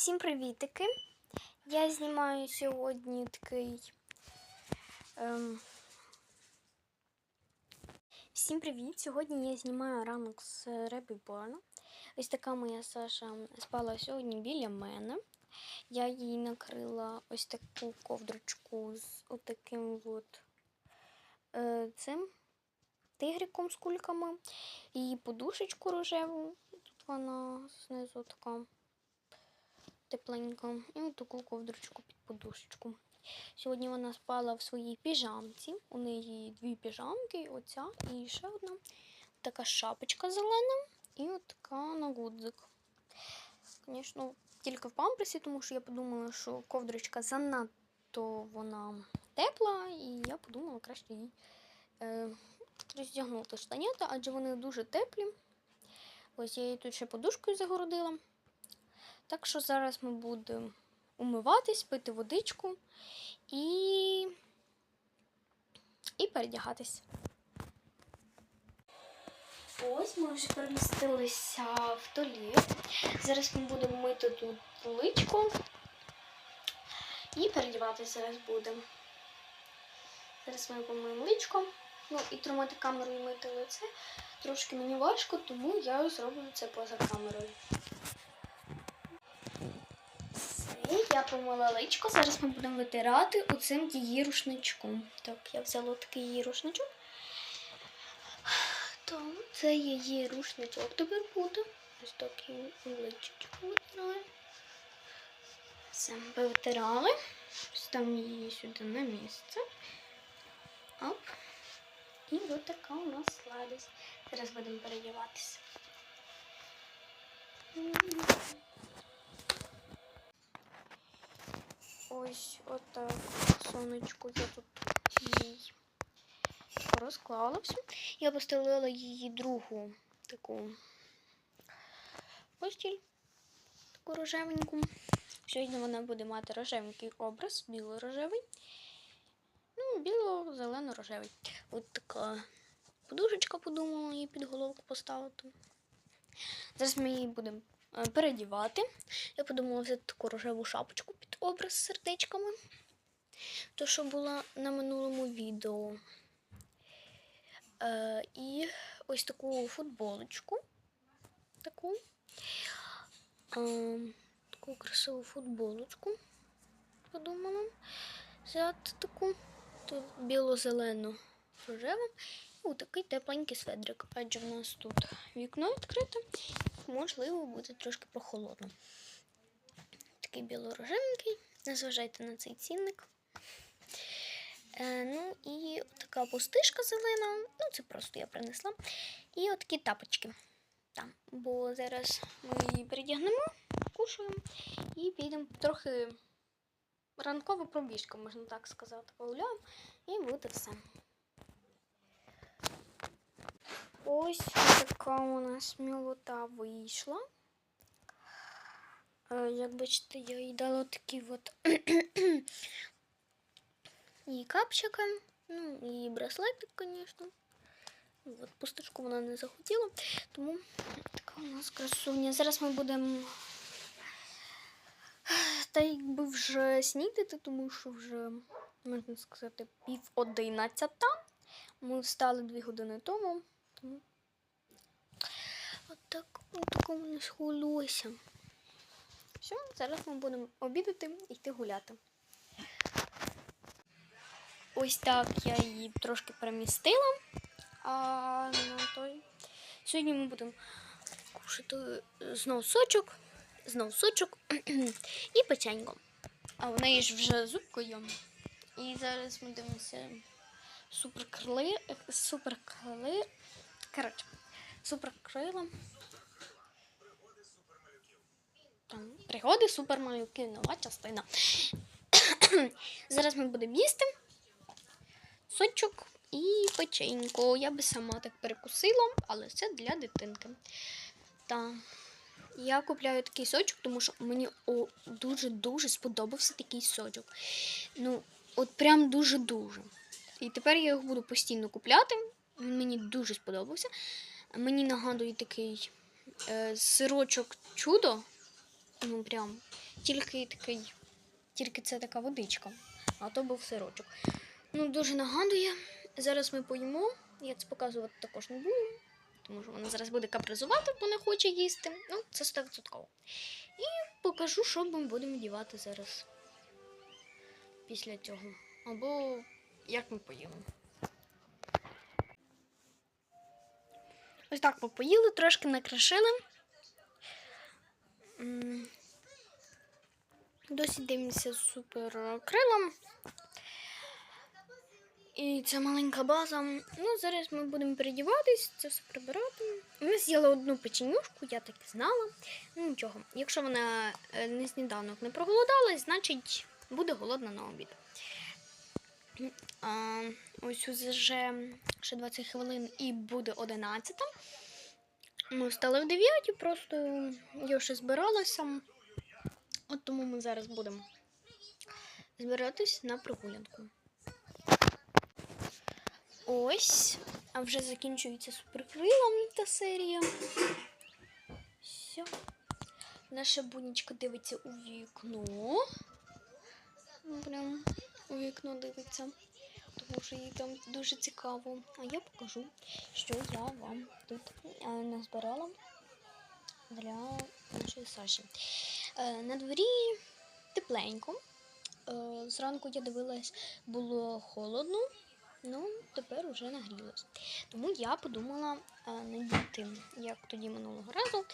Всім привітики! Я знімаю сьогодні такий. Ем... Всім привіт! Сьогодні я знімаю ранок з Ребі Борна. Ось така моя Саша спала сьогодні біля мене. Я їй накрила ось таку ковдрочку з отаким от е, цим тигриком з кульками. І подушечку рожеву. Тут вона знизу така тепленька. І от таку ковдрочку під подушечку. Сьогодні вона спала в своїй піжамці. У неї дві піжамки, оця і ще одна. Така шапочка зелена і от така на гудзик. Звісно, тільки в памперсі, тому що я подумала, що ковдрочка занадто вона тепла, і я подумала краще їй е, роздягнути штанята, адже вони дуже теплі. Ось я її тут ще подушкою загородила. Так що зараз ми будемо умиватись, пити водичку і, і передягатись. Ось ми вже перемістилися в туалет. Зараз ми будемо мити тут личко і передіватися зараз будемо. Зараз ми помиємо личко. Ну і тримати камеру і мити лице. Трошки мені важко, тому я зроблю це поза камерою. Помила личко. Зараз ми будемо витирати оцим її рушничком. Так, я взяла такий її рушничок. Так, це її рушничок тепер буде. Ось такий личечко витираю. Все, ми витирали. Ставимо її сюди на місце. Оп. І ось така у нас сладость. Зараз будемо переодіватися. Ось отак сонечко я тут їй розклала все. Я постелила її другу таку постіль, таку рожевеньку. Сьогодні вона буде мати рожевенький образ, біло-рожевий. Ну, біло-зелено-рожевий. От така подушечка подумала її під головку поставити. Зараз ми її будемо передівати. Я подумала взяти таку рожеву шапочку під образ з сердечками. То, що була на минулому відео. Е, і ось таку футболочку. Таку. Е, таку красиву футболочку. Подумала. Взяти таку. Тут біло-зелену рожеву. І такий тепленький сведрик. Адже в нас тут вікно відкрите. Можливо, буде трошки прохолодно. Такий біло-рожевенький. Не зважайте на цей цінник. Е, ну і така пустишка зелена. Ну, це просто я принесла. І отакі тапочки. Там. Бо зараз ми її передягнемо, кушаємо і підемо трохи ранкова пробіжка, можна так сказати, погуляємо. І буде все. Ось така у нас мілота вийшла. Е, Як бачите, я їй дала такі от і капчика, ну і браслетик, звісно. От пусточку вона не захотіла, тому така у нас красуня. Зараз ми будемо та якби вже снідати, тому що вже, можна сказати, пів одинадцята. Ми встали дві години тому. Тому... Отак, отако у нас гулося. Все, зараз ми будемо обідати і йти гуляти. Ось так я її трошки перемістила. А на той. Сьогодні ми будемо кушати знов сочок, знов сочок і печенько. А в неї ж вже зубкою. І зараз ми дивимося суперкрили, суперкрили, коротше, суперкрила. Там пригоди супермалюки, нова частина. Зараз ми будемо їсти сочок і печенько. Я би сама так перекусила, але це для дитинки. Та я купляю такий сочок, тому що мені дуже-дуже сподобався такий сочок. Ну, от прям дуже-дуже. І тепер я його буду постійно купляти. Він мені дуже сподобався. Мені нагадує такий е, сирочок чудо. Ну прям тільки такий, тільки це така водичка, а то був сирочок. Ну, дуже нагадує. Зараз ми поїмо. Я це показувати також не буду, тому що вона зараз буде капризувати, бо не хоче їсти. Ну, це 100%. І покажу, що ми будемо дівати зараз після цього. Або як ми поїмо. Ось так ми поїли, трошки накрашили. Досі дивимося супер крилом. І це маленька база. Ну, зараз ми будемо передіватись, це все прибирати. Ми з'їли одну печенюшку, я так і знала. Ну нічого. Якщо вона е, не сніданок не проголодалась, значить буде голодна на обід. А, ось уже ще 20 хвилин і буде 11. Ми встали в 9, просто я ще збиралася. От тому ми зараз будемо збиратись на прогулянку. Ось, а вже закінчується суперкрилом та серія. Все. Наша бунічка дивиться у вікно. Прям у вікно дивиться. Тому що їй там дуже цікаво. А я покажу, що я вам тут е, назбирала для нашої Саші. Е, На дворі тепленько. Е, Зранку я дивилась, було холодно. Ну, тепер уже нагрілось. Тому я подумала надіти, як тоді минулого разу,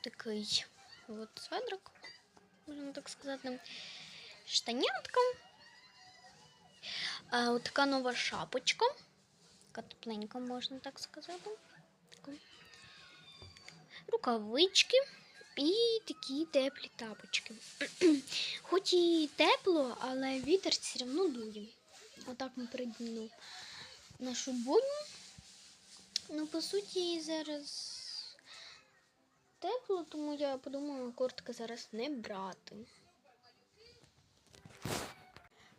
такий от сведрик, можна так сказати, штанятка. От така нова шапочка. Така тепленька, так сказати. Рукавички і такі теплі тапочки. Хоч і тепло, але вітер все одно дує. Отак ми приділи нашу боню. Ну, по суті, зараз тепло, тому я подумала куртки зараз не брати.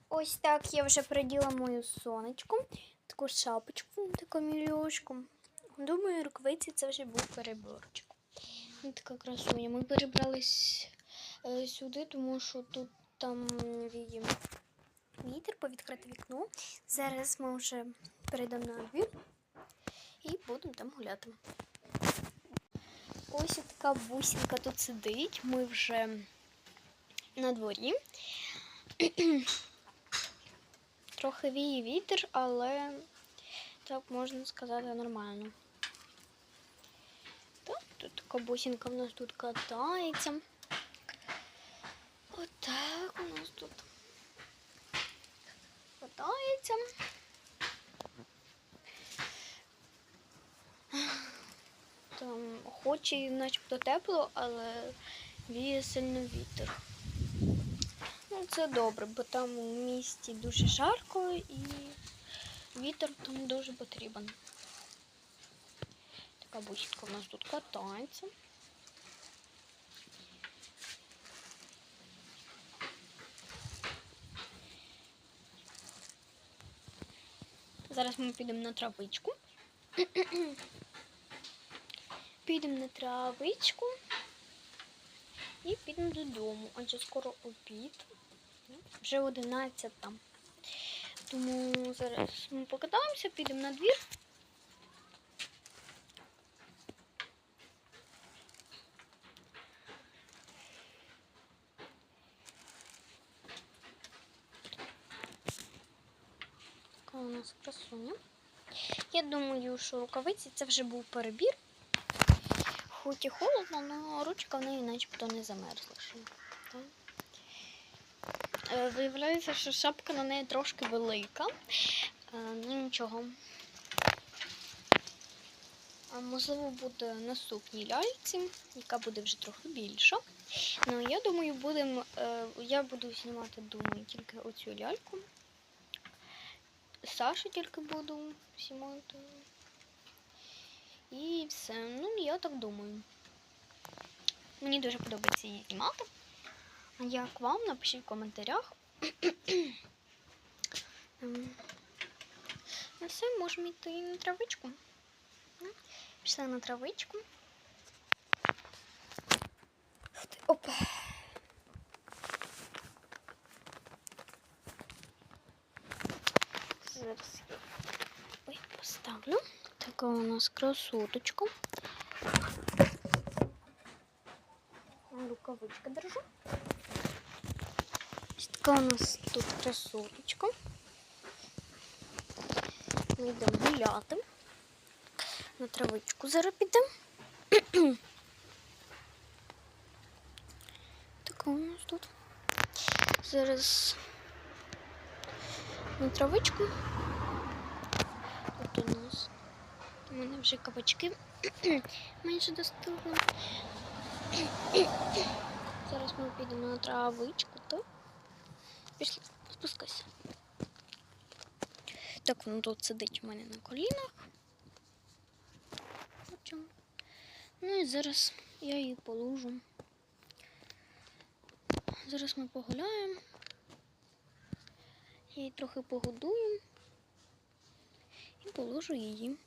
Ось так я вже приділа мою сонечку, таку шапочку, таку мільошку. Думаю, рукавиці це вже був переборчик. Ось така красуня. Ми перебрались е, сюди, тому що тут там віє вітер, повідкрите вікно. Зараз ми вже перейдемо на двір і будемо там гуляти. Ось така бусинка тут сидить. Ми вже на дворі. Трохи віє вітер, але так можна сказати нормально. Так, тут така бусинка в нас тут катається. Отак у нас тут катається. Там хоч начебто тепло, але віє сильно вітер. Ну, це добре, бо там у місті дуже жарко і вітер там дуже потрібен. Така бусинка у нас тут катається. Зараз ми підемо на травичку. Підемо на травичку і підемо додому, адже скоро обід. Вже 11 там. Тому зараз ми покатаємося, підемо на двір. Така у нас красуня. Я думаю, що рукавиці це вже був перебір. Хоч і холодно, але ручка в неї начебто не замерзла. Е, Виявляється, що шапка на неї трошки велика. Е, Ну нічого. Можливо, буде наступній ляльці, яка буде вже трохи більша. Ну, я думаю, будем, е, я буду знімати, думаю, тільки оцю ляльку. Сашу тільки буду знімати. І все. Ну, я так думаю. Мені дуже подобається її знімати як вам, напишіть в коментарях. Ну все, можемо йти на травичку. Ну, пішли на травичку. Опа. Зараз Ой, поставлю. Така у нас красоточка. Рукавичка держу. Така у нас тут красоточка. Ми йдемо гуляти. На травичку зараз підемо. У нас тут. Зараз на травичку. Тут у нас. У мене вже кабачки менше достигли. Зараз ми підемо на травичку, так? Пішли, спускайся. Так воно тут сидить у мене на колінах. Ну і зараз я її положу. Зараз ми погуляємо. Її трохи погодую і положу її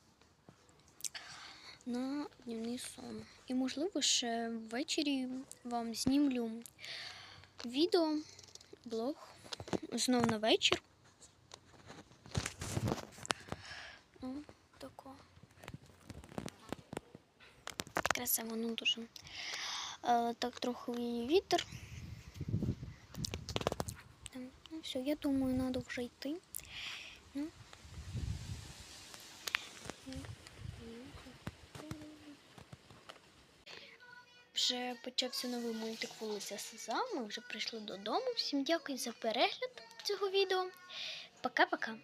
на дневний сон. І, можливо, ще ввечері вам знімлю відео, блог знов на вечір. Ну, тако. Дуже. Е, так трохи вітер. Ну, все, я думаю, треба вже йти. Ну. Вже почався новий мультик вулиця Сезам. Ми вже прийшли додому. Всім дякую за перегляд цього відео. Пока-пока.